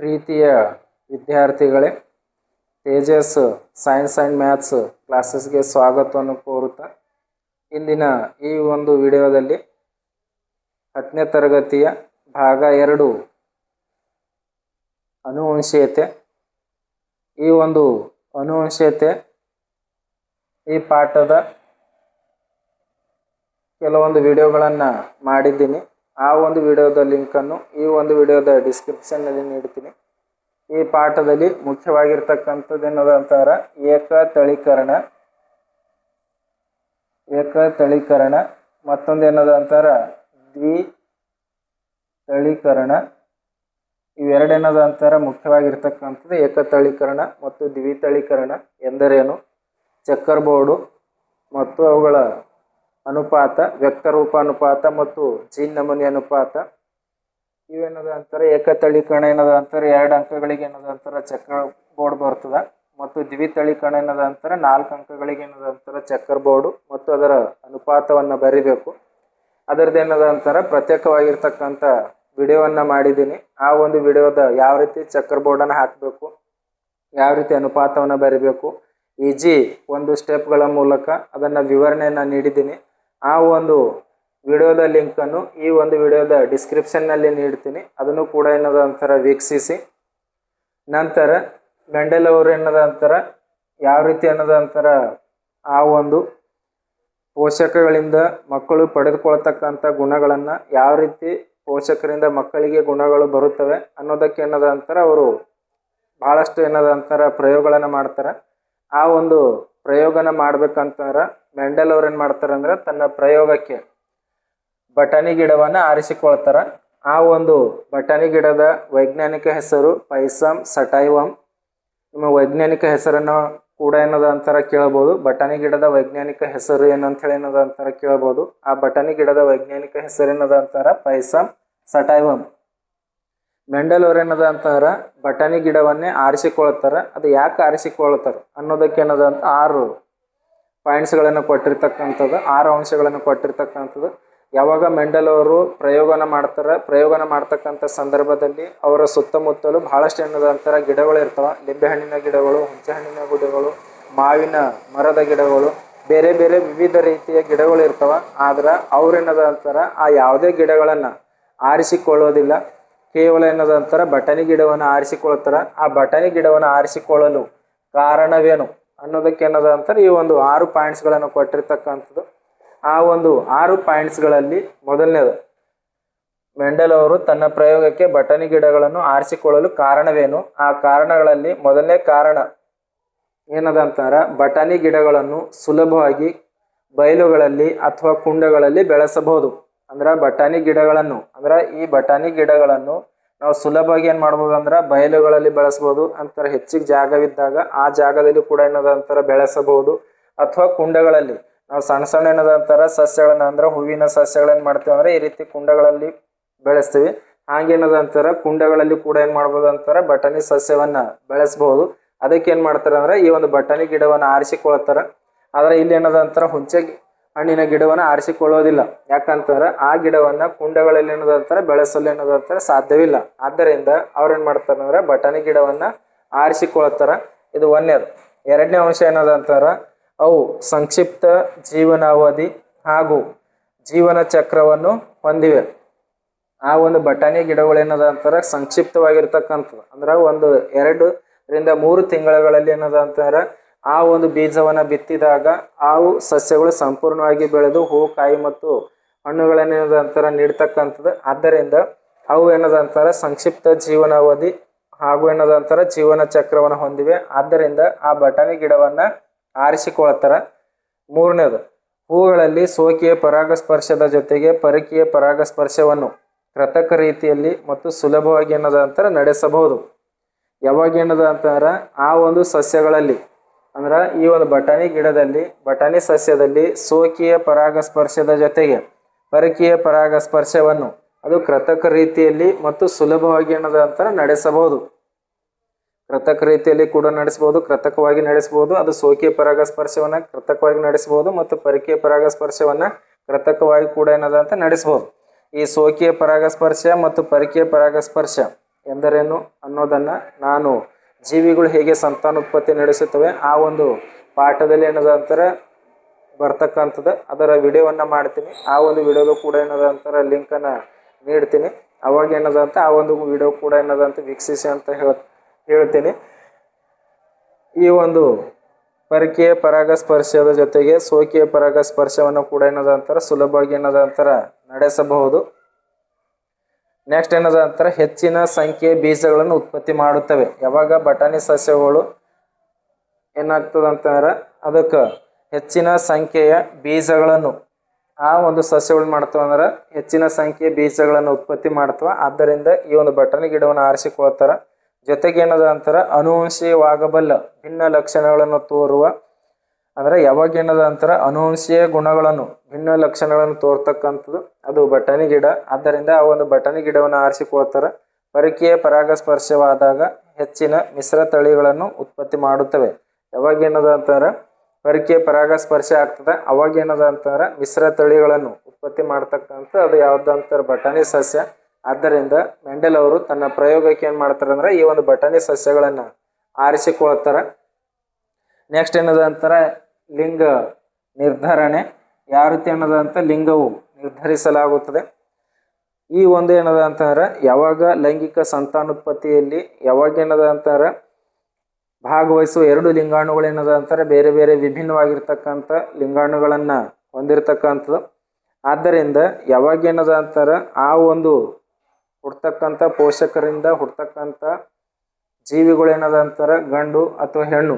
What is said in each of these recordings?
ಪ್ರೀತಿಯ ವಿದ್ಯಾರ್ಥಿಗಳೇ, Tejas science and maths ಕ್ಲಾಸಸ್ಗೆ ಸ್ವಾಗತವನ್ನು ಕೋರುತ್ತಾ ಇಂದಿನ ಈ ಒಂದು ವಿಡಿಯೋದಲ್ಲಿ ಹತ್ತನೇ ತರಗತಿಯ ಭಾಗ ಎರಡು ಅನುವಂಶೀಯತೆ. ಈ ಒಂದು ಅನುವಂಶೀಯತೆ ಈ ಪಾಠದ ಕೆಲವೊಂದು ವಿಡಿಯೋಗಳನ್ನು ಮಾಡಿದ್ದೀನಿ. ಆ ಒಂದು ವಿಡಿಯೋದ ಲಿಂಕನ್ನು ಈ ಒಂದು ವಿಡಿಯೋದ ಡಿಸ್ಕ್ರಿಪ್ಷನ್ನಲ್ಲಿ ನೀಡ್ತೀನಿ ಈ ಪಾಠದಲ್ಲಿ ಮುಖ್ಯವಾಗಿರ್ತಕ್ಕಂಥದ್ದು ಏನದಂತಾರ ಏಕ ತಳೀಕರಣ ಏಕ ತಳೀಕರಣ ಮತ್ತೊಂದು ಏನದ ಅಂತಾರ ದ್ವಿ ತಳೀಕರಣ ಇವೆರಡೇನದ ಅಂತಾರ ಮುಖ್ಯವಾಗಿರ್ತಕ್ಕಂಥದ್ದು ಏಕತಳೀಕರಣ ಮತ್ತು ದ್ವಿ ತಳೀಕರಣ ಎಂದರೇನು? ಚಕ್ಕರ್ ಬೋರ್ಡು ಮತ್ತು ಅವುಗಳ ಅನುಪಾತ, ವ್ಯಕ್ತರೂಪ ಅನುಪಾತ ಮತ್ತು ಜೀನ್ ನಮೂನಿ ಅನುಪಾತ. ಇವೇನದ ಅಂತಾರೆ? ಏಕತಳೀಕರಣ ಏನದ ಅಂತಾರೆ? ಎರಡು ಅಂಕಗಳಿಗೆ ಏನದ ಅಂತಾರೆ? ಚಕ್ರ ಬೋರ್ಡ್ ಬರ್ತದ. ಮತ್ತು ದ್ವಿತಳೀಕರಣ ಏನದ ಅಂತಾರೆ? ನಾಲ್ಕು ಅಂಕಗಳಿಗೆ ಏನದ ಅಂತಾರೆ? ಚಕ್ಕರ್ ಬೋರ್ಡು ಮತ್ತು ಅದರ ಅನುಪಾತವನ್ನು ಬರಿಬೇಕು. ಅದರದ್ದು ಏನದ ಅಂತಾರೆ? ಪ್ರತ್ಯೇಕವಾಗಿರ್ತಕ್ಕಂಥ ವಿಡಿಯೋವನ್ನು ಮಾಡಿದ್ದೀನಿ. ಆ ಒಂದು ವಿಡಿಯೋದ ಯಾವ ರೀತಿ ಚಕ್ಕರ್ ಬೋರ್ಡನ್ನು ಹಾಕಬೇಕು? ಯಾವ ರೀತಿ ಅನುಪಾತವನ್ನು ಬರಿಬೇಕು? ಈಜಿ ಒಂದು ಸ್ಟೆಪ್ಗಳ ಮೂಲಕ ಅದನ್ನು ವಿವರಣೆಯನ್ನು ನೀಡಿದ್ದೀನಿ. ಆ ಒಂದು ವಿಡಿಯೋದ ಲಿಂಕನ್ನು ಈ ಒಂದು ವಿಡಿಯೋದ ಡಿಸ್ಕ್ರಿಪ್ಷನ್ನಲ್ಲಿ ನೀಡ್ತೀನಿ. ಅದನ್ನು ಕೂಡ ಏನದ ಒಂಥರ ವೀಕ್ಷಿಸಿ. ನಂತರ ಮೆಂಡೆಲ್ ಅವರು ಏನದ ಅಂತರ, ಯಾವ ರೀತಿ ಅನ್ನೋದ ಅಂತರ ಆ ಒಂದು ಪೋಷಕಗಳಿಂದ ಮಕ್ಕಳು ಪಡೆದುಕೊಳ್ತಕ್ಕಂಥ ಗುಣಗಳನ್ನು ಯಾವ ರೀತಿ ಪೋಷಕರಿಂದ ಮಕ್ಕಳಿಗೆ ಗುಣಗಳು ಬರುತ್ತವೆ ಅನ್ನೋದಕ್ಕೆ ಏನದ ಅಂತರ ಅವರು ಭಾಳಷ್ಟು ಏನದ ಅಂತಾರ ಪ್ರಯೋಗಗಳನ್ನು ಮಾಡ್ತಾರೆ. ಆ ಒಂದು ಪ್ರಯೋಗನ ಮಾಡ್ಬೇಕಂತಾರ ಮೆಂಡಲ್ ಅವ್ರು ಏನು ಮಾಡ್ತಾರಂದ್ರೆ ತನ್ನ ಪ್ರಯೋಗಕ್ಕೆ ಬಟಾಣಿ ಗಿಡವನ್ನು ಆರಿಸಿಕೊಳ್ತಾರೆ. ಆ ಒಂದು ಬಟಾಣಿ ಗಿಡದ ವೈಜ್ಞಾನಿಕ ಹೆಸರು ಪೈಸಮ್ ಸಟೈವಮ್. ನಿಮ್ಮ ವೈಜ್ಞಾನಿಕ ಹೆಸರನ್ನು ಕೂಡ ಏನದ ಅಂತಾರ ಕೇಳ್ಬೋದು. ಬಟಾಣಿ ಗಿಡದ ವೈಜ್ಞಾನಿಕ ಹೆಸರು ಏನಂತ ಹೇಳಿ ಏನದ ಅಂತಾರ ಕೇಳ್ಬೋದು. ಆ ಬಟಾಣಿ ಗಿಡದ ವೈಜ್ಞಾನಿಕ ಹೆಸರು ಏನದ ಅಂತಾರ? ಪೈಸಮ್ ಸಟೈವಮ್. ಮೆಂಡಲ್ ಅವ್ರು ಏನದ ಅಂತಾರ? ಬಟಾಣಿ ಗಿಡವನ್ನೇ ಆರಿಸಿಕೊಳ್ತಾರ ಅದು ಯಾಕೆ ಆರಿಸಿಕೊಳ್ಳುತ್ತಾರೆ? ಅನ್ನೋದಕ್ಕೆ ಏನದ ಅಂತ ಆರು ಪಾಯಿಂಟ್ಸ್ಗಳನ್ನು ಕೊಟ್ಟಿರ್ತಕ್ಕಂಥದ್ದು, ಆರು ಅಂಶಗಳನ್ನು ಕೊಟ್ಟಿರ್ತಕ್ಕಂಥದ್ದು. ಯಾವಾಗ ಮೆಂಡಲ್ ಅವರು ಪ್ರಯೋಗನ ಮಾಡ್ತಾರೆ, ಪ್ರಯೋಗನ ಮಾಡ್ತಕ್ಕಂಥ ಸಂದರ್ಭದಲ್ಲಿ ಅವರ ಸುತ್ತಮುತ್ತಲು ಬಹಳಷ್ಟು ಏನದ ಅಂತಾರ? ಗಿಡಗಳು ಇರ್ತಾವ. ಲಿಂಬೆಹಣ್ಣಿನ ಗಿಡಗಳು ಹುಂಚೆಹಣ್ಣಿನ ಗಿಡಗಳು, ಮಾವಿನ ಮರದ ಗಿಡಗಳು, ಬೇರೆ ಬೇರೆ ವಿವಿಧ ರೀತಿಯ ಗಿಡಗಳು ಇರ್ತಾವ. ಆದ್ರೆ ಅವ್ರೇನದ ಅಂತಾರ? ಆ ಯಾವುದೇ ಗಿಡಗಳನ್ನು ಆರಿಸಿಕೊಳ್ಳೋದಿಲ್ಲ. ಕೇವಲ ಏನದ ಅಂತಾರ ಬಟಾಣಿ ಗಿಡವನ್ನು ಆರಿಸಿಕೊಳ್ಳುತ್ತಾರೆ. ಆ ಬಟಾಣಿ ಗಿಡವನ್ನು ಆರಿಸಿಕೊಳ್ಳಲು ಕಾರಣವೇನು ಅನ್ನೋದಕ್ಕೆ ಏನದ ಅಂತಾರೆ ಈ ಒಂದು ಆರು ಪಾಯಿಂಟ್ಸ್ಗಳನ್ನು ಕೊಟ್ಟಿರ್ತಕ್ಕಂಥದ್ದು. ಆ ಒಂದು ಆರು ಪಾಯಿಂಟ್ಸ್ಗಳಲ್ಲಿ ಮೊದಲನೇದು, ಮೆಂಡಲ್ ಅವರು ತನ್ನ ಪ್ರಯೋಗಕ್ಕೆ ಬಟಾಣಿ ಗಿಡಗಳನ್ನು ಆರಿಸಿಕೊಳ್ಳಲು ಕಾರಣವೇನು? ಆ ಕಾರಣಗಳಲ್ಲಿ ಮೊದಲನೇ ಕಾರಣ ಏನದ ಅಂತಾರ ಬಟಾಣಿ ಗಿಡಗಳನ್ನು ಸುಲಭವಾಗಿ ಬಯಲುಗಳಲ್ಲಿ ಅಥವಾ ಕುಂಡಗಳಲ್ಲಿ ಬೆಳೆಸಬಹುದು. ಅಂದ್ರೆ ಬಟಾಣಿ ಗಿಡಗಳನ್ನು, ಅಂದ್ರೆ ಈ ಬಟಾಣಿ ಗಿಡಗಳನ್ನು ನಾವು ಸುಲಭವಾಗಿ ಏನು ಮಾಡ್ಬೋದು ಅಂದ್ರೆ ಬಯಲುಗಳಲ್ಲಿ ಬೆಳೆಸ್ಬೋದು. ಅಂತಾರೆ ಹೆಚ್ಚಿಗೆ ಜಾಗವಿದ್ದಾಗ ಆ ಜಾಗದಲ್ಲಿ ಕೂಡ ಏನದ ಬೆಳೆಸಬಹುದು. ಅಥವಾ ಕುಂಡಗಳಲ್ಲಿ ನಾವು ಸಣ್ಣ ಸಣ್ಣ ಏನದ ಅಂತಾರ ಸಸ್ಯಗಳನ್ನ, ಅಂದ್ರೆ ಹೂವಿನ ಸಸ್ಯಗಳನ್ನ ಮಾಡ್ತೀವಿ ಅಂದ್ರೆ ಈ ರೀತಿ ಕುಂಡಗಳಲ್ಲಿ ಬೆಳೆಸ್ತೀವಿ. ಹಾಗೇನದ ಅಂತಾರ ಕುಂಡಗಳಲ್ಲಿ ಕೂಡ ಏನ್ ಮಾಡ್ಬೋದು ಅಂತಾರೆ ಬಟಾಣಿ ಸಸ್ಯವನ್ನ ಬೆಳೆಸಬಹುದು ಅದಕ್ಕೆ ಏನ್ ಮಾಡ್ತಾರೆ ಅಂದ್ರೆ ಈ ಒಂದು ಬಟಾಣಿ ಗಿಡವನ್ನ ಆರಿಸಿಕೊಳ್ತಾರ. ಆದ್ರೆ ಇಲ್ಲಿ ಏನದ ಅಂತಾರ ಹುಂಚೆ ಹಣ್ಣಿನ ಗಿಡವನ್ನ ಆರಿಸಿಕೊಳ್ಳೋದಿಲ್ಲ. ಯಾಕಂತಂದ್ರೆ ಆ ಗಿಡವನ್ನ ಕುಂಡಗಳಲ್ಲಿ ಏನದ ಅಂತಾರ ಬೆಳೆಸಲು ಏನದ ಅಂತಾರ ಸಾಧ್ಯವಿಲ್ಲ. ಆದ್ದರಿಂದ ಅವ್ರೇನು ಮಾಡ್ತಾರೆ ಅಂದ್ರೆ ಬಟಾಣಿ ಗಿಡವನ್ನ ಆರಿಸಿಕೊಳ್ತಾರ. ಇದು ಒಂದನೇದು. ಎರಡನೇ ಅಂಶ ಏನದ ಅಂತಾರ, ಅವು ಸಂಕ್ಷಿಪ್ತ ಜೀವನಾವಧಿ ಹಾಗೂ ಜೀವನ ಚಕ್ರವನ್ನು ಹೊಂದಿವೆ. ಆ ಒಂದು ಬಟಾಣಿ ಗಿಡಗಳು ಏನದ ಅಂತಾರ, ಸಂಕ್ಷಿಪ್ತವಾಗಿರ್ತಕ್ಕಂಥದ್ದು. ಅಂದ್ರೆ ಒಂದು ಎರಡರಿಂದ ಮೂರು ತಿಂಗಳುಗಳಲ್ಲಿ ಏನದ ಅಂತಾರ ಆ ಒಂದು ಬೀಜವನ್ನು ಬಿತ್ತಿದಾಗ ಆ ಸಸ್ಯಗಳು ಸಂಪೂರ್ಣವಾಗಿ ಬೆಳೆದು ಹೂ ಕಾಯಿ ಮತ್ತು ಹಣ್ಣುಗಳನ್ನೇನದ ಅಂತಾರ ನೀಡ್ತಕ್ಕಂಥದ್ದು. ಆದ್ದರಿಂದ ಅವು ಏನದ ಅಂತಾರ ಸಂಕ್ಷಿಪ್ತ ಜೀವನಾವಧಿ ಹಾಗೂ ಏನದ ಅಂತಾರ ಜೀವನ ಚಕ್ರವನ್ನು ಹೊಂದಿವೆ. ಆದ್ದರಿಂದ ಆ ಬಟಾಣಿ ಗಿಡವನ್ನು ಆರಿಸಿಕೊಳ್ತಾರ. ಮೂರನೇದು, ಹೂಗಳಲ್ಲಿ ಸೋಕಿಯ ಪರಾಗಸ್ಪರ್ಶದ ಜೊತೆಗೆ ಪರಕೀಯ ಪರಾಗಸ್ಪರ್ಶವನ್ನು ಕೃತಕ ರೀತಿಯಲ್ಲಿ ಮತ್ತು ಸುಲಭವಾಗಿ ಏನದ ಅಂತಾರ ನಡೆಸಬಹುದು. ಯಾವಾಗ ಏನದ ಅಂತಾರ ಆ ಒಂದು ಸಸ್ಯಗಳಲ್ಲಿ ಅಂದ್ರೆ ಈ ಒಂದು ಬಟಾಣಿ ಗಿಡದಲ್ಲಿ, ಬಟಾಣಿ ಸಸ್ಯದಲ್ಲಿ ಸೋಕಿಯ ಪರಾಗಸ್ಪರ್ಶದ ಜೊತೆಗೆ ಪರಕೀಯ ಪರಾಗಸ್ಪರ್ಶವನ್ನು ಅದು ಕೃತಕ ರೀತಿಯಲ್ಲಿ ಮತ್ತು ಸುಲಭವಾಗಿ ಏನದ ನಂತರ ನಡೆಸಬಹುದು. ಕೃತಕ ರೀತಿಯಲ್ಲಿ ಕೂಡ ನಡೆಸಬಹುದು, ಕೃತಕವಾಗಿ ನಡೆಸಬಹುದು, ಅದು ಸೋಕಿಯ ಪರಾಗಸ್ಪರ್ಶವನ್ನು ಕೃತಕವಾಗಿ ನಡೆಸಬಹುದು ಮತ್ತು ಪರಕೀಯ ಪರಾಗಸ್ಪರ್ಶವನ್ನ ಕೃತಕವಾಗಿ ಕೂಡ ಏನದ ಅಂತ ನಡೆಸಬಹುದು. ಈ ಸೋಕಿಯ ಪರಾಗಸ್ಪರ್ಶ ಮತ್ತು ಪರಕೀಯ ಪರಾಗಸ್ಪರ್ಶ ಎಂದರೇನು ಅನ್ನೋದನ್ನು ನಾನು ಜೀವಿಗಳು ಹೇಗೆ ಸಂತಾನೋತ್ಪತ್ತಿ ನಡೆಸುತ್ತವೆ, ಆ ಒಂದು ಪಾಠದಲ್ಲಿ ಏನದ ಅಂತಾರೆ ಬರ್ತಕ್ಕಂಥದ್ದು, ಅದರ ವಿಡಿಯೋವನ್ನು ಮಾಡ್ತೀನಿ. ಆ ಒಂದು ವಿಡಿಯೋದು ಕೂಡ ಏನದ ಅಂತಾರೆ ಲಿಂಕನ್ನು ನೀಡ್ತೀನಿ. ಅವಾಗ ಏನದ ಅಂತ ಆ ಒಂದು ವಿಡಿಯೋ ಕೂಡ ಏನದ ಅಂತ ವೀಕ್ಷಿಸಿ ಅಂತ ಹೇಳ, ಹೇಳ್ತೀನಿ. ಈ ಒಂದು ಪರಕೀಯ ಪರಾಗಸ್ಪರ್ಶದ ಜೊತೆಗೆ ಸೋಕೀಯ ಪರಾಗಸ್ಪರ್ಶವನ್ನು ಕೂಡ ಏನದ ಅಂತಾರೆ ಸುಲಭವಾಗಿ ಏನದ ಅಂತಾರೆ ನಡೆಸಬಹುದು. ನೆಕ್ಸ್ಟ್ ಏನದ ಅಂತಾರೆ? ಹೆಚ್ಚಿನ ಸಂಖ್ಯೆಯ ಬೀಜಗಳನ್ನು ಉತ್ಪತ್ತಿ ಮಾಡುತ್ತವೆ. ಯಾವಾಗ ಬಟಾಣಿ ಸಸ್ಯಗಳು ಏನಾಗ್ತದೆ ಅಂತಂದ್ರೆ ಅದಕ್ಕೆ ಹೆಚ್ಚಿನ ಸಂಖ್ಯೆಯ ಬೀಜಗಳನ್ನು ಆ ಒಂದು ಸಸ್ಯಗಳು ಮಾಡ್ತವೆ ಅಂದ್ರೆ ಹೆಚ್ಚಿನ ಸಂಖ್ಯೆಯ ಬೀಜಗಳನ್ನು ಉತ್ಪತ್ತಿ ಮಾಡ್ತವೆ. ಆದ್ದರಿಂದ ಈ ಒಂದು ಬಟಾಣಿ ಗಿಡವನ್ನು ಆರಿಸಿಕೊಳ್ತಾರೆ. ಜೊತೆಗೆ ಏನದ ಅಂತಾರೆ? ಅನುವಂಶೀಯವಾಗಬಲ್ಲ ಭಿನ್ನ ಲಕ್ಷಣಗಳನ್ನು ತೋರುವ ಅಂದ್ರೆ ಯಾವಾಗ ಏನದ ಅಂತಾರೆ ಅನುವಂಶೀಯ ಗುಣಗಳನ್ನು, ಭಿನ್ನ ಲಕ್ಷಣಗಳನ್ನು ತೋರ್ತಕ್ಕಂಥದ್ದು ಅದು ಬಟಾಣಿ ಗಿಡ. ಆದ್ದರಿಂದ ಆ ಒಂದು ಬಟಾಣಿ ಗಿಡವನ್ನು ಆರಿಸಿಕೊಳ್ತಾರೆ. ಪರಕೀಯ ಪರಾಗಸ್ಪರ್ಶವಾದಾಗ ಹೆಚ್ಚಿನ ಮಿಶ್ರ ತಳಿಗಳನ್ನು ಉತ್ಪತ್ತಿ ಮಾಡುತ್ತವೆ. ಯಾವಾಗ ಏನದ ಅಂತಾರೆ ಪರಕೀಯ ಪರಾಗಸ್ಪರ್ಶ ಆಗ್ತದೆ. ಅವಾಗ ಏನದ ಅಂತಾರೆ ಮಿಶ್ರ ತಳಿಗಳನ್ನು ಉತ್ಪತ್ತಿ ಮಾಡ್ತಕ್ಕಂಥ ಅದು ಯಾವ್ದು ಅಂತಾರೆ ಬಟಾಣಿ ಸಸ್ಯ. ಆದ್ದರಿಂದ ಮೆಂಡೆಲ್ ಅವರು ತನ್ನ ಪ್ರಯೋಗಕ್ಕೆ ಏನು ಮಾಡ್ತಾರೆ ಅಂದ್ರೆ ಈ ಒಂದು ಬಟಾಣಿ ಸಸ್ಯಗಳನ್ನು ಆರಿಸಿಕೊಳ್ತಾರೆ. ನೆಕ್ಸ್ಟ್ ಏನದ ಅಂತಾರೆ ಲಿಂಗ ನಿರ್ಧಾರಣೆ ಯಾವ ರೀತಿ ಅಂತ ಲಿಂಗವು ನಿರ್ಧರಿಸಲಾಗುತ್ತದೆ. ಈ ಒಂದು ಏನದ ಅಂತಂದ್ರೆ ಯಾವಾಗ ಲೈಂಗಿಕ ಸಂತಾನೋತ್ಪತ್ತಿಯಲ್ಲಿ, ಯಾವಾಗ ಏನದ ಅಂತಾರೆ, ಭಾಗವಹಿಸುವ ಎರಡು ಲಿಂಗಾಣುಗಳು ಏನದ ಅಂತಾರೆ, ಬೇರೆ ಬೇರೆ ವಿಭಿನ್ನವಾಗಿರ್ತಕ್ಕಂಥ ಲಿಂಗಾಣುಗಳನ್ನು ಹೊಂದಿರತಕ್ಕಂಥದ್ದು. ಆದ್ದರಿಂದ ಯಾವಾಗ ಏನದ ಅಂತಾರೆ, ಆ ಒಂದು ಹುಡ್ತಕ್ಕಂಥ ಪೋಷಕರಿಂದ ಹುಡ್ತಕ್ಕಂಥ ಜೀವಿಗಳು ಏನದ ಅಂತಾರೆ, ಗಂಡು ಅಥವಾ ಹೆಣ್ಣು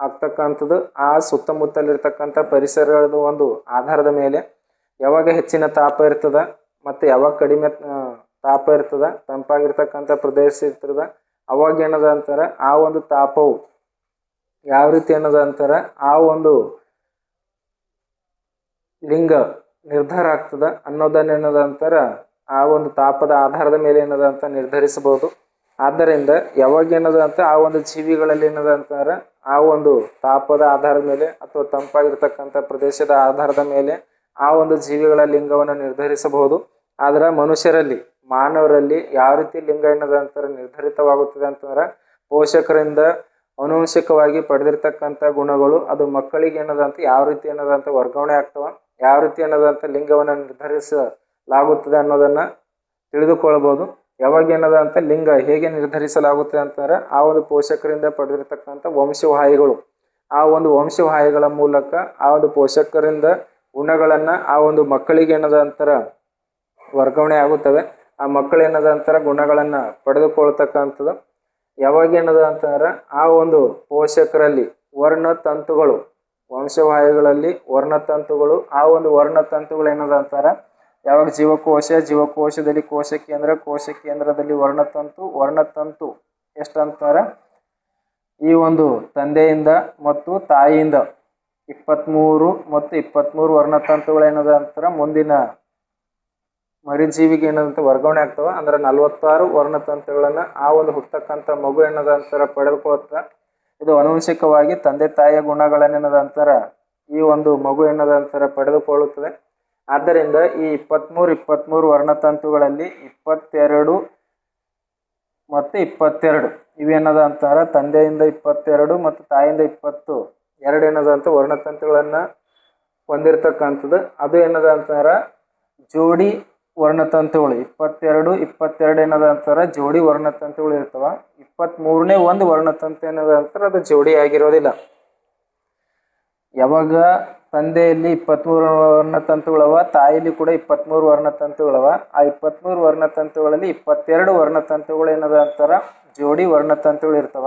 ಆಗ್ತಕ್ಕಂಥದ್ದು, ಆ ಸುತ್ತಮುತ್ತಲಿರ್ತಕ್ಕಂಥ ಪರಿಸರದ ಒಂದು ಆಧಾರದ ಮೇಲೆ ಯಾವಾಗ ಹೆಚ್ಚಿನ ತಾಪ ಇರ್ತದ ಮತ್ತು ಯಾವಾಗ ಕಡಿಮೆ ತಾಪ ಇರ್ತದ, ತಂಪಾಗಿರ್ತಕ್ಕಂಥ ಪ್ರದೇಶ ಇರ್ತದ, ಅವಾಗ ಏನದ ಅಂತಾರೆ ಆ ಒಂದು ತಾಪವು ಯಾವ ರೀತಿ ಏನದ ಅಂತಾರೆ ಆ ಒಂದು ಲಿಂಗ ನಿರ್ಧಾರ ಆಗ್ತದ ಅನ್ನೋದನ್ನ ಏನದ ಅಂತಾರ ಆ ಒಂದು ತಾಪದ ಆಧಾರದ ಮೇಲೆ ಏನದ ಅಂತ ನಿರ್ಧರಿಸಬಹುದು. ಆದ್ದರಿಂದ ಯಾವಾಗ ಏನದ ಅಂತ ಆ ಒಂದು ಜೀವಿಗಳಲ್ಲಿ ಏನದ ಅಂತಂದ್ರೆ ಆ ಒಂದು ತಾಪದ ಆಧಾರದ ಮೇಲೆ ಅಥವಾ ತಂಪಾಗಿರ್ತಕ್ಕಂಥ ಪ್ರದೇಶದ ಆಧಾರದ ಮೇಲೆ ಆ ಒಂದು ಜೀವಿಗಳ ಲಿಂಗವನ್ನು ನಿರ್ಧರಿಸಬಹುದು. ಆದ್ರೆ ಮನುಷ್ಯರಲ್ಲಿ, ಮಾನವರಲ್ಲಿ ಯಾವ ರೀತಿ ಲಿಂಗ ಏನದ ಅಂತಾರೆ ನಿರ್ಧರಿತವಾಗುತ್ತದೆ ಅಂತಂದ್ರೆ ಪೋಷಕರಿಂದ ಅನುವಂಶಿಕವಾಗಿ ಪಡೆದಿರ್ತಕ್ಕಂಥ ಗುಣಗಳು, ಅದು ಮಕ್ಕಳಿಗೆ ಏನದ ಅಂತ ಯಾವ ರೀತಿ ಏನದಂತ ವರ್ಗಾವಣೆ ಆಗ್ತವ, ಯಾವ ರೀತಿ ಏನದಂತ ಲಿಂಗವನ್ನು ನಿರ್ಧರಿಸಲಾಗುತ್ತದೆ ಅನ್ನೋದನ್ನ ತಿಳಿದುಕೊಳ್ಳಬಹುದು ಯಾವಾಗ ಏನದ ಅಂತ ಲಿಂಗ ಹೇಗೆ ನಿರ್ಧರಿಸಲಾಗುತ್ತೆ ಅಂತಂದ್ರೆ ಆ ಒಂದು ಪೋಷಕರಿಂದ ಪಡೆದಿರತಕ್ಕಂಥ ವಂಶವಾಹಿಗಳು. ಆ ಒಂದು ವಂಶವಾಹಿಗಳ ಮೂಲಕ ಆ ಒಂದು ಪೋಷಕರಿಂದ ಗುಣಗಳನ್ನು ಆ ಒಂದು ಮಕ್ಕಳಿಗೆ ಏನದ ಅಂತರ ವರ್ಗಾವಣೆ ಆಗುತ್ತವೆ. ಆ ಮಕ್ಕಳು ಏನದ ಅಂತರ ಗುಣಗಳನ್ನು ಪಡೆದುಕೊಳ್ತಕ್ಕಂಥದ್ದು. ಯಾವಾಗ ಏನದ ಅಂತಂದ್ರೆ ಆ ಒಂದು ಪೋಷಕರಲ್ಲಿ ವರ್ಣತಂತುಗಳು ವಂಶವಾಹಿಗಳಲ್ಲಿ ವರ್ಣತಂತುಗಳು ಆ ಒಂದು ವರ್ಣತಂತುಗಳು ಏನದ ಅಂತಾರೆ ಯಾವಾಗ ಜೀವಕೋಶ, ಜೀವಕೋಶದಲ್ಲಿ ಕೋಶ ಕೇಂದ್ರ ಕೋಶ ಕೇಂದ್ರದಲ್ಲಿ ವರ್ಣತಂತು ವರ್ಣತಂತು ಎಷ್ಟಂತಾರೆ? ಈ ಒಂದು ತಂದೆಯಿಂದ ಮತ್ತು ತಾಯಿಯಿಂದ ಇಪ್ಪತ್ತ್ಮೂರು ಮತ್ತು ಇಪ್ಪತ್ತ್ಮೂರು ವರ್ಣತಂತುಗಳೇನದ ನಂತರ ಮುಂದಿನ ಮರಿಜೀವಿಗೆ ಏನದಂತ ವರ್ಗಾವಣೆ ಆಗ್ತವ? ಅಂದ್ರೆ ನಲವತ್ತಾರು ವರ್ಣತಂತುಗಳನ್ನು ಆ ಒಂದು ಹುಟ್ಟತಕ್ಕಂಥ ಮಗು ಏನದ ಅಂತರ ಪಡೆದುಕೊಳ್ತ ಇದು ಅನುವಂಶಿಕವಾಗಿ ತಂದೆ ತಾಯಿಯ ಗುಣಗಳನ್ನೇನದ ಅಂತರ ಈ ಒಂದು ಮಗು ಏನದ ಅಂತರ ಪಡೆದುಕೊಳ್ಳುತ್ತದೆ. ಆದ್ದರಿಂದ ಈ ಇಪ್ಪತ್ತ್ಮೂರು ಇಪ್ಪತ್ತ್ಮೂರು ವರ್ಣತಂತುಗಳಲ್ಲಿ ಇಪ್ಪತ್ತೆರಡು ಮತ್ತು ಇಪ್ಪತ್ತೆರಡು. ಇವೇನದ ಅಂತಾರ? ತಂದೆಯಿಂದ ಇಪ್ಪತ್ತೆರಡು ಮತ್ತು ತಾಯಿಯಿಂದ ಇಪ್ಪತ್ತು. ಎರಡು ಏನದ ಅಂತ ವರ್ಣತಂತುಗಳನ್ನು ಹೊಂದಿರತಕ್ಕಂಥದ್ದು. ಅದು ಏನದ ಅಂತಾರ? ಜೋಡಿ ವರ್ಣತಂತುಗಳು. ಇಪ್ಪತ್ತೆರಡು ಇಪ್ಪತ್ತೆರಡು ಏನದ ಅಂತಾರ? ಜೋಡಿ ವರ್ಣತಂತುಗಳು ಇರ್ತವ. ಇಪ್ಪತ್ತ್ಮೂರನೇ ಒಂದು ವರ್ಣತಂತು ಏನದ ಅಂತಾರ? ಅದು ಜೋಡಿ ಆಗಿರೋದಿಲ್ಲ. ಯಾವಾಗ ತಂದೆಯಲ್ಲಿ ಇಪ್ಪತ್ತ್ಮೂರು ವರ್ಣತಂತುಗಳವ ತಾಯಿಲಿ ಕೂಡ ಇಪ್ಪತ್ತ್ಮೂರು ವರ್ಣತಂತುಗಳವ ಆ ಇಪ್ಪತ್ತ್ಮೂರು ವರ್ಣತಂತುಗಳಲ್ಲಿ ಇಪ್ಪತ್ತೆರಡು ವರ್ಣತಂತುಗಳು ಏನದ ಅಂತಾರ? ಜೋಡಿ ವರ್ಣತಂತುಗಳು ಇರ್ತವ.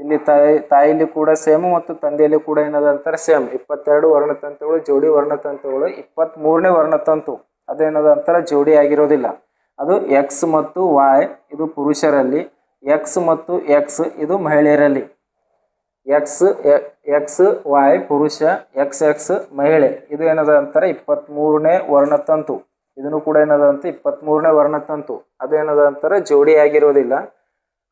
ಇಲ್ಲಿ ತಾಯಿ ತಾಯಿಲಿ ಕೂಡ ಸೇಮ್ ಮತ್ತು ತಂದೆಯಲ್ಲಿ ಕೂಡ ಏನದ ಅಂತಾರೆ? ಸೇಮ್. ಇಪ್ಪತ್ತೆರಡು ವರ್ಣತಂತುಗಳು ಜೋಡಿ ವರ್ಣತಂತುಗಳು ಇಪ್ಪತ್ತ್ಮೂರನೇ ವರ್ಣತಂತು ಅದೇನದ ಅಂತಾರ? ಜೋಡಿ ಆಗಿರೋದಿಲ್ಲ. ಅದು ಎಕ್ಸ್ ಮತ್ತು ವಾಯ್ ಇದು ಪುರುಷರಲ್ಲಿ. ಎಕ್ಸ್ ಮತ್ತು ಎಕ್ಸ್, ಇದು ಮಹಿಳೆಯರಲ್ಲಿ. ಎಕ್ಸ್ ಎಕ್ಸ್ ವಾಯ್ ಪುರುಷ ಎಕ್ಸ್ ಎಕ್ಸ್ ಮಹಿಳೆ. ಇದು ಏನದ ಅಂತಾರೆ? ಇಪ್ಪತ್ತ್ಮೂರನೇ ವರ್ಣತಂತು. ಇದನ್ನು ಕೂಡ ಏನದ ಅಂತ? ಇಪ್ಪತ್ತ್ಮೂರನೇ ವರ್ಣತಂತು. ಅದು ಏನದ ಅಂತಾರೆ? ಜೋಡಿ ಆಗಿರೋದಿಲ್ಲ.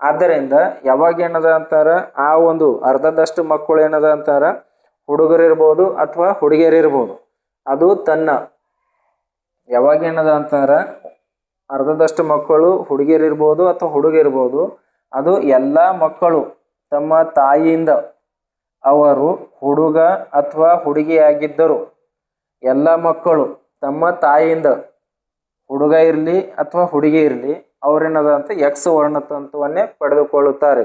ಆದ್ದರಿಂದ ಯಾವಾಗ ಏನದ ಅಂತಾರೆ? ಆ ಒಂದು ಅರ್ಧದಷ್ಟು ಮಕ್ಕಳು ಏನದ ಅಂತಾರೆ? ಹುಡುಗರಿರ್ಬೋದು ಅಥವಾ ಹುಡುಗಿಯರಿರ್ಬೋದು. ಅದು ತನ್ನ. ಯಾವಾಗ ಏನದ ಅಂತಾರೆ? ಅರ್ಧದಷ್ಟು ಮಕ್ಕಳು ಹುಡುಗಿಯರಿರ್ಬೋದು ಅಥವಾ ಹುಡುಗಿರ್ಬೋದು ಅದು ಎಲ್ಲ ಮಕ್ಕಳು. ತಮ್ಮ ತಾಯಿಯಿಂದ ಅವರು ಹುಡುಗ ಅಥವಾ ಹುಡುಗಿಯಾಗಿದ್ದರು. ಎಲ್ಲ ಮಕ್ಕಳು ತಮ್ಮ ತಾಯಿಯಿಂದ ಹುಡುಗ ಇರಲಿ ಅಥವಾ ಹುಡುಗಿ ಇರಲಿ ಅವರೇನದ ಅಂತ ಎಕ್ಸ್ ವರ್ಣತಂತುವನ್ನೇ ಪಡೆದುಕೊಳ್ಳುತ್ತಾರೆ.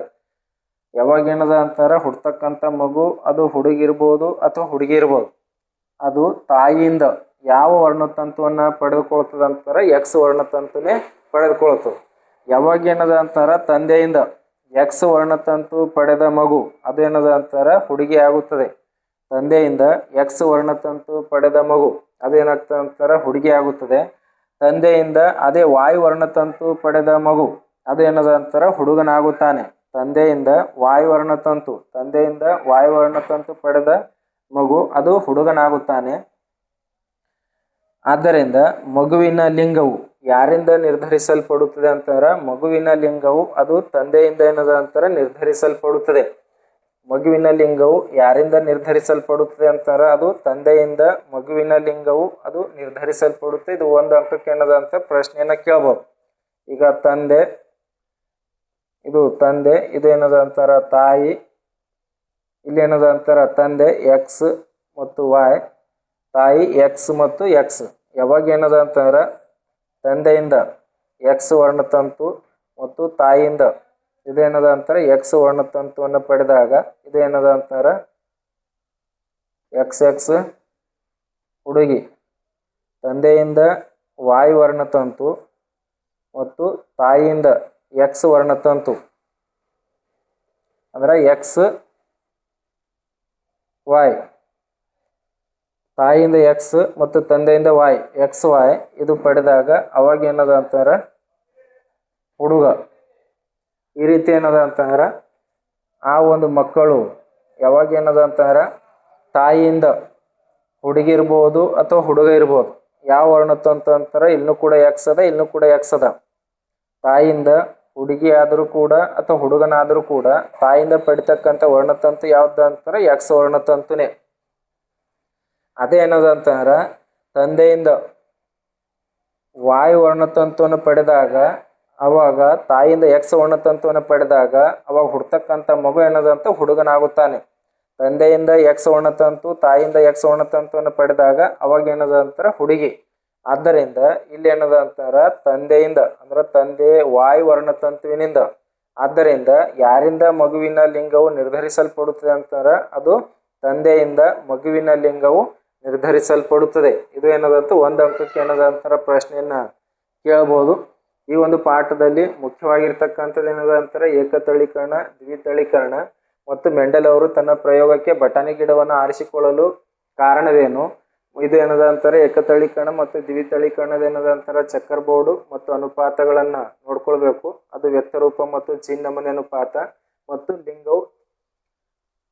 ಯಾವಾಗ ಏನದ ಅಂತಾರೆ? ಹುಡ್ತಕ್ಕಂಥ ಮಗು ಅದು ಹುಡುಗಿರ್ಬೋದು ಅಥವಾ ಹುಡುಗಿ ಇರ್ಬೋದು ಅದು ತಾಯಿಯಿಂದ ಯಾವ ವರ್ಣತಂತುವನ್ನು ಪಡೆದುಕೊಳ್ತದೆ ಅಂತಾರೆ ಎಕ್ಸ್ ವರ್ಣತಂತುನೇ ಪಡೆದುಕೊಳ್ತದೆ ಯಾವಾಗ ಏನದ ಅಂತಾರೆ? ತಂದೆಯಿಂದ ಎಕ್ಸ್ ವರ್ಣತಂತು ಪಡೆದ ಮಗು. ಅದೇನದ ಅಂತಾರ ಹುಡುಗಿ ಆಗುತ್ತದೆ ತಂದೆಯಿಂದ ಎಕ್ಸ್ ವರ್ಣತಂತು ಪಡೆದ ಮಗು. ಅದೇನಾಗ್ತದೆ ಅಂತಾರ ಹುಡುಗಿ ಆಗುತ್ತದೆ ತಂದೆಯಿಂದ ಅದೇ ವಾಯು ವರ್ಣತಂತು ಪಡೆದ ಮಗು. ಅದೇನದ ಅಂತಾರ ಹುಡುಗನಾಗುತ್ತಾನೆ. ತಂದೆಯಿಂದ ವಾಯು ವರ್ಣತಂತು ತಂದೆಯಿಂದ ವಾಯು ವರ್ಣತಂತು ಪಡೆದ ಮಗು. ಅದು ಹುಡುಗನಾಗುತ್ತಾನೆ. ಆದ್ದರಿಂದ ಮಗುವಿನ ಲಿಂಗವು ಯಾರಿಂದ ನಿರ್ಧರಿಸಲ್ಪಡುತ್ತದೆ ಅಂತಾರ? ಮಗುವಿನ ಲಿಂಗವು ಅದು ತಂದೆಯಿಂದ ಏನದ ಅಂತಾರ? ನಿರ್ಧರಿಸಲ್ಪಡುತ್ತದೆ. ಮಗುವಿನ ಲಿಂಗವು ಯಾರಿಂದ ನಿರ್ಧರಿಸಲ್ಪಡುತ್ತದೆ ಅಂತಾರ? ಅದು ತಂದೆಯಿಂದ ಮಗುವಿನ ಲಿಂಗವು ಅದು ನಿರ್ಧರಿಸಲ್ಪಡುತ್ತೆ. ಇದು ಒಂದು ಅಂಕಕ್ಕೆ ಏನದ ಅಂತ ಪ್ರಶ್ನೆಯನ್ನ ಕೇಳ್ಬೋದು. ಈಗ ತಂದೆ, ಇದು ತಂದೆ, ಇದು ಏನದ ಅಂತಾರ? ತಾಯಿ, ಇಲ್ಲಿ ಏನದ ಅಂತಾರ? ತಂದೆ ಎಕ್ಸ್ ಮತ್ತು ವಾಯ್ ತಾಯಿ ಎಕ್ಸ್ ಮತ್ತು ಎಕ್ಸ್ ಯಾವಾಗ ಏನದ ಅಂತಾರ? ತಂದೆಯಿಂದ ಎಕ್ಸ್ ವರ್ಣತಂತು ಮತ್ತು ತಾಯಿಯಿಂದ. ಇದೇನದ ಅಂತಾರೆ ಎಕ್ಸ್ ವರ್ಣತಂತುವನ್ನು ಪಡೆದಾಗ ಇದೇನದ ಅಂತಾರೆ? ಎಕ್ಸ್ ಎಕ್ಸ್ ಹುಡುಗಿ. ತಂದೆಯಿಂದ ವಾಯು ವರ್ಣತಂತು ಮತ್ತು ತಾಯಿಯಿಂದ ಎಕ್ಸ್ ವರ್ಣತಂತು. ಅಂದ್ರೆ ಎಕ್ಸ್ ವಾಯ್ ತಾಯಿಯಿಂದ ಎಕ್ಸ್ ಮತ್ತು ತಂದೆಯಿಂದ ವಾಯ್ ಎಕ್ಸ್ ವಾಯ್ ಇದು ಪಡೆದಾಗ ಅವಾಗ ಏನದ ಅಂತಂದ್ರೆ ಹುಡುಗ. ಈ ರೀತಿ ಏನದ ಅಂತಂದ್ರೆ ಆ ಒಂದು ಮಕ್ಕಳು ಯಾವಾಗ ಏನದ ಅಂತಂದ್ರೆ ತಾಯಿಯಿಂದ ಹುಡುಗಿ ಇರ್ಬೋದು ಅಥವಾ ಹುಡುಗ ಇರ್ಬೋದು. ಯಾವ ವರ್ಣತ್ತು ಅಂತಂತಾರೆ ಇಲ್ಲೂ ಕೂಡ ಎಕ್ಸ್ ಅದ, ಇಲ್ಲೂ ಕೂಡ ಎಕ್ಸ್ ಅದ. ತಾಯಿಯಿಂದ ಹುಡುಗಿ ಆದರೂ ಕೂಡ ಅಥವಾ ಹುಡುಗನಾದರೂ ಕೂಡ ತಾಯಿಯಿಂದ ಪಡಿತಕ್ಕಂಥ ವರ್ಣತಂತು ಯಾವ್ದು ಅಂತಾರೆ? ಎಕ್ಸ್ ವರ್ಣತಂತುನೇ. ಅದೇ ಏನದ ಅಂತಂದ್ರ, ತಂದೆಯಿಂದ ವಾಯು ವರ್ಣತಂತುವನ್ನು ಪಡೆದಾಗ, ಅವಾಗ ತಾಯಿಯಿಂದ ಎಕ್ಸ್ ವರ್ಣತಂತುವನ್ನು ಪಡೆದಾಗ, ಅವಾಗ ಹುಡ್ತಕ್ಕಂಥ ಮಗು ಏನದಂತ ಹುಡುಗನಾಗುತ್ತಾನೆ. ತಂದೆಯಿಂದ ಎಕ್ಸ್ ವರ್ಣತಂತು, ತಾಯಿಯಿಂದ ಎಕ್ಸ್ ವರ್ಣತಂತುವನ್ನು ಪಡೆದಾಗ, ಅವಾಗ ಏನದ ಅಂತಾರ ಹುಡುಗಿ. ಆದ್ದರಿಂದ ಇಲ್ಲಿ ಏನದ ಅಂತಾರ, ತಂದೆಯಿಂದ, ಅಂದ್ರೆ ತಂದೆ ವಾಯು ವರ್ಣತಂತುವಿನಿಂದ. ಆದ್ದರಿಂದ ಯಾರಿಂದ ಮಗುವಿನ ಲಿಂಗವು ನಿರ್ಧರಿಸಲ್ಪಡುತ್ತದೆ ಅಂತಾರ, ಅದು ತಂದೆಯಿಂದ ಮಗುವಿನ ಲಿಂಗವು ನಿರ್ಧರಿಸಲ್ಪಡುತ್ತದೆ. ಇದು ಏನದಂತ ಒಂದು ಅಂಕಕ್ಕೆ ಏನದಂತರ ಪ್ರಶ್ನೆಯನ್ನು ಕೇಳಬಹುದು ಈ ಒಂದು ಪಾಠದಲ್ಲಿ ಮುಖ್ಯವಾಗಿರ್ತಕ್ಕಂಥದ್ದು ಏನದ ಅಂತಾರೆ ಏಕತಳೀಕರಣ, ದ್ವಿತಳೀಕರಣ ಮತ್ತು ಮೆಂಡಲ್ ಅವರು ತನ್ನ ಪ್ರಯೋಗಕ್ಕೆ ಬಟಾಣಿ ಗಿಡವನ್ನು ಆರಿಸಿಕೊಳ್ಳಲು ಕಾರಣವೇನು? ಇದು ಏನದ ಅಂತಾರೆ ಏಕತಳೀಕರಣ ಮತ್ತು ದ್ವಿತಳೀಕರಣದ ಏನದಂತರ ಚಕ್ಕರ್ ಬೋರ್ಡು ಮತ್ತು ಅನುಪಾತಗಳನ್ನು ನೋಡ್ಕೊಳ್ಬೇಕು. ಅದು ವ್ಯಕ್ತರೂಪ ಮತ್ತು ಚಿನ್ನಮನೆ ಅನುಪಾತ ಮತ್ತು ಲಿಂಗವು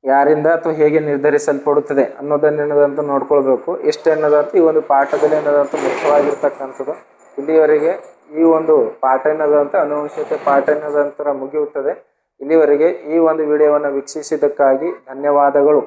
ಯಾರಿಂದ ಅಥವಾ ಹೇಗೆ ನಿರ್ಧರಿಸಲ್ಪಡುತ್ತದೆ ಅನ್ನೋದನ್ನ ಏನದಂತ ನೋಡ್ಕೊಳ್ಬೇಕು. ಇಷ್ಟು ಅನ್ನೋದಂತ ಈ ಒಂದು ಪಾಠದಲ್ಲಿ ಏನದಂತ ಮುಖ್ಯವಾಗಿರ್ತಕ್ಕಂಥದ್ದು. ಇಲ್ಲಿವರೆಗೆ ಈ ಒಂದು ಪಾಠ ಏನದಂತ ಅನುವಂಶತೆ ಪಾಠ ಏನದಂತರ ಮುಗಿಯುತ್ತದೆ. ಇಲ್ಲಿವರೆಗೆ ಈ ಒಂದು ವಿಡಿಯೋವನ್ನು ವೀಕ್ಷಿಸಿದ್ದಕ್ಕಾಗಿ ಧನ್ಯವಾದಗಳು.